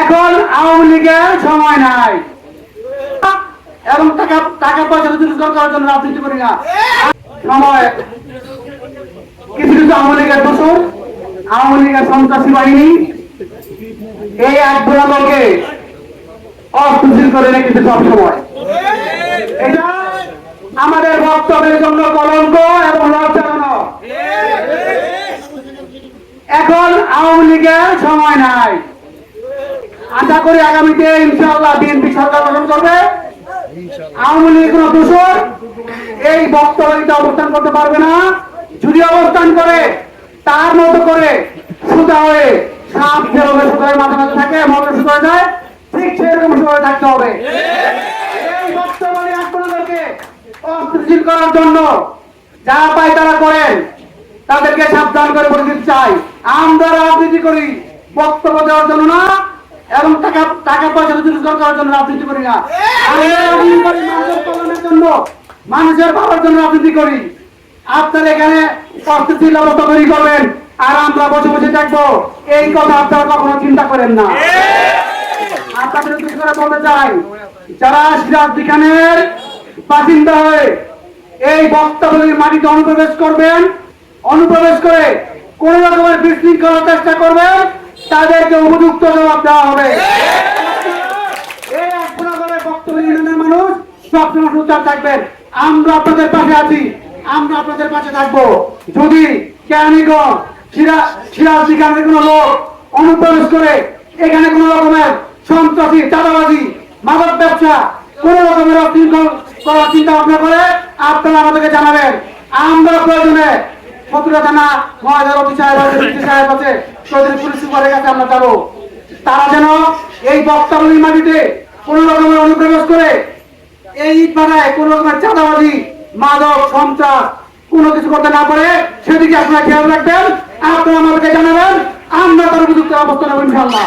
এখন আওয়ামী লীগের সময় নাই। এবং টাকা টাকা পয়সা রোজগার করার জন্য রাজনীতি করি না। সময়। কিছু কিছু আওয়ামী লীগের দোষর, আওয়ামী লীগের সন্ত্রাসী বাহিনী, এই এক দলকে অস্থিতিশীল করে রেখেছে সবসময় এটা আমাদের বক্তব্যের জন্য কলঙ্ক এবং লজ্জাজনক। এখন আওয়ামী লীগের সময় নাই। আশা করি আগামীতে ইনশাআল্লাহ বিএনপি সরকার গঠন করবে। আওয়ামী লীগ কোন দোষর এই বক্তব্যে অবস্থান করতে পারবে না। যদি অবস্থান করে, তার মতো করে সুতা হয়ে সাপ যেভাবে সুতা হয়ে মাথা মাথা থাকে মতো সুতা হয়ে যায়, ঠিক সেরকম সময় থাকতে হবে। এই বক্তব্য আপনাদেরকে অস্থিতিশীল করার জন্য যা পায় তারা করেন, তাদেরকে সাবধান করে বলে দিতে চাই। আমরা রাজনীতি করি, বক্তব্য দেওয়ার জন্য না এবং টাকা টাকা পয়সা রোজগার করার জন্য রাজনীতি করি না? মানুষের কল্যাণের জন্য। মানুষের ভাবার জন্য রাজনীতি করি? আপনারা এখানে তৈরি করবেন, আর আমরা বসে বসে থাকব এই কথা আপনারা কখনো চিন্তা করেন না। যারা সিরাজ বিখানের বাসিন্দা হয়ে এই বক্তব্যের মাটিতে অনুপ্রবেশ করবেন, অনুপ্রবেশ করে কোন রকমের বিশৃঙ্খলার চেষ্টা করবেন তাদেরকে উপযুক্ত জবাব দেওয়া হবে। এই আপনাদের বক্তব্য ইউনিয়নের মানুষ সবসময় সোচ্চার থাকবেন। আমরা আপনাদের পাশে আছি আমরা আপনাদের পাশে থাকব। যদি কেরানীগঞ্জ সিরা- সিরাজ কোনো লোক অনুপ্রবেশ করে এখানে কোন রকমের সন্ত্রাসী চাঁদাবাজি মাদক ব্যবসা কোন রকমের করার চিন্তা ভাবনা করে আপনারা আমাদেরকে জানাবেন। আমরা প্রয়োজনে ফতুরা থানা মহাজার সাহেব আছে চৌধুরী পুলিশ সুপারের কাছে আমরা যাব। তারা যেন এই বক্তব্যের মাটিতে কোন রকমের অনুপ্রবেশ করে। এই ইট বানায় কোন রকমের চাঁদাবাজি, মাদক, সন্ত্রাস কোনো কিছু করতে না পারে। সেদিকে আপনারা খেয়াল রাখবেন, আপনারা আমাদেরকে জানাবেন, আমরা তার উপযুক্ত অবস্থা নেব ইনশাল্লাহ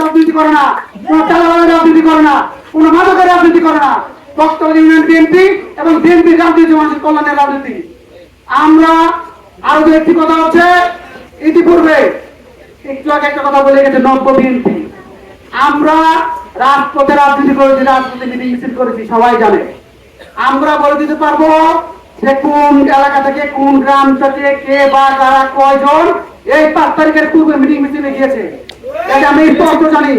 রাজনীতি করে না, কোনো চালাবাদের রাজনীতি করে না, কোনো মাদকের রাজনীতি করে না। বক্তব্য ইউনিয়ন বিএনপি এবং বিএনপি রাজনীতি মানুষের কল্যাণের রাজনীতি। আমরা আরও দু একটি কথা হচ্ছে, ইতিপূর্বে একটু আগে একটা কথা বলে গেছে নব্য বিএনপি। আমরা রাজপথে রাজনীতি করেছি, রাজপথে মিটিং মিছিল করেছি, সবাই জানে। আমরা বলে দিতে পারব যে কোন এলাকা থেকে, কোন গ্রাম থেকে, কে বা কারা কয়জন এই পাঁচ তারিখের পূর্বে মিটিং মিছিলে গিয়েছে। এটা আমি স্পষ্ট জানি,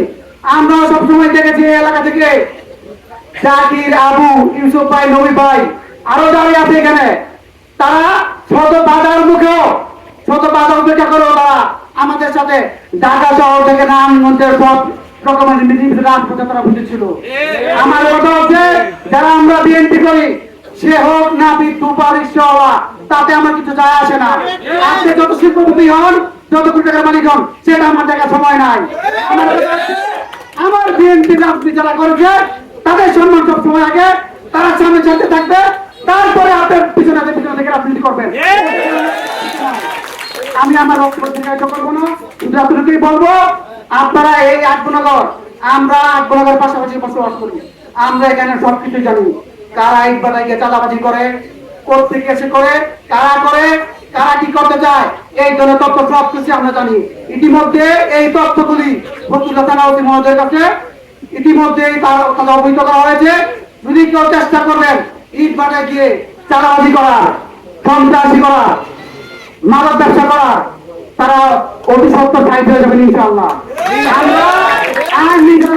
আমরা সবসময় দেখেছি এই এলাকা থেকে জাকির, আবু, ইউসুফ ভাই, নবী ভাই, আরও দাঁড়িয়ে আছে এখানে, তারা শত বাজার মুখেও শত বাজার উপেক্ষা করে তারা আমাদের সাথে ঢাকা শহর থেকে নারায়ণগঞ্জের সব রকমের মিটিং রাজপথে তারা বুঝেছিল আমার কথা হচ্ছে, যারা আমরা বিএনপি করি, সে হোক না বিদ্যু পারিশ্রওয়ালা তাতে আমার কিছু যায় আসে না। আজকে যত শিল্পপতি হন, যত কোটি টাকার মালিক হন, সেটা আমার দেখার সময় নাই। আমার বিএনপি রাজনীতি যারা করেছে তাদের সম্মান সব সময় আগে, তারা সামনে চলতে থাকবে, তারপরে আপনার পিছনে হাতে পিছনে থেকে রাজনীতি করবেন। আমি আমার বক্তব্য করব না কিন্তু আপনাদেরকেই বলব, আপনারা এই আটগুনগর আমরা আটগুনগর পাশাপাশি বসবাস করি। আমরা এখানে সবকিছু জানি। কারা ইট বানাই গিয়ে চাঁদাবাজি করে কোথেকে এসে করে, কারা করে, কারা কি করতে চায়, এই ধরনের তথ্য সব কিছু আমরা জানি। ইতিমধ্যে এই তথ্যগুলি ফতুল্লা থানা অতি মহোদয়ের কাছে ইতিমধ্যে কথা অবহিত করা হয়েছে। যদি কেউ চেষ্টা করবেন, ইট বাটায় গিয়ে চাঁদাবাজি করা, সন্ত্রাসী করা, মাদক ব্যবসা করা, তারা অতি সত্তর সাইড হয়ে যাবেন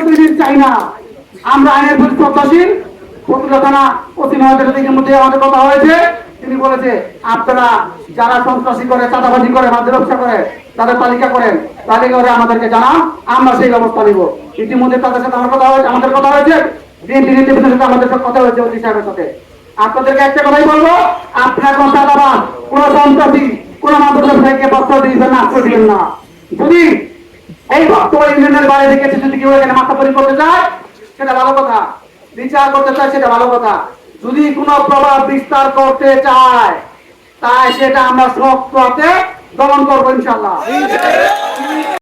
দিতে চাই না। আমরা আইনের প্রতি শ্রদ্ধাশীল ফতুল্লা থানা অতি মহোদয়ের দিকের মধ্যে আমাদের কথা হয়েছে। তিনি বলেছে, আপনারা যারা সন্ত্রাসী করে, চাঁদাবাজি করে ব্যবসা করে, তাদের তালিকা করেন। তালিকা করে আমাদেরকে জানান আমরা সেই ব্যবস্থা নিব। ইতিমধ্যে তাদের সাথে আমার কথা হয়েছে, আমাদের কথা হয়েছে। বিএনপি সাথে কথা হয়েছে সাহেবের সাথে। আপনাদেরকে একটা কথাই বলব, আপনার কোন কোন বক্তব্য দিবেন না, আশ্রয় দিবেন না। যদি এই ইউনিয়নের বাইরে থেকে যদি কেউ এখানে করতে চায়, সেটা ভালো কথা। বিচার করতে চায়, সেটা ভালো কথা। যদি কোনো প্রভাব বিস্তার করতে চায়, তাই সেটা আমরা শক্ত হাতে দমন করব ইনশাল্লাহ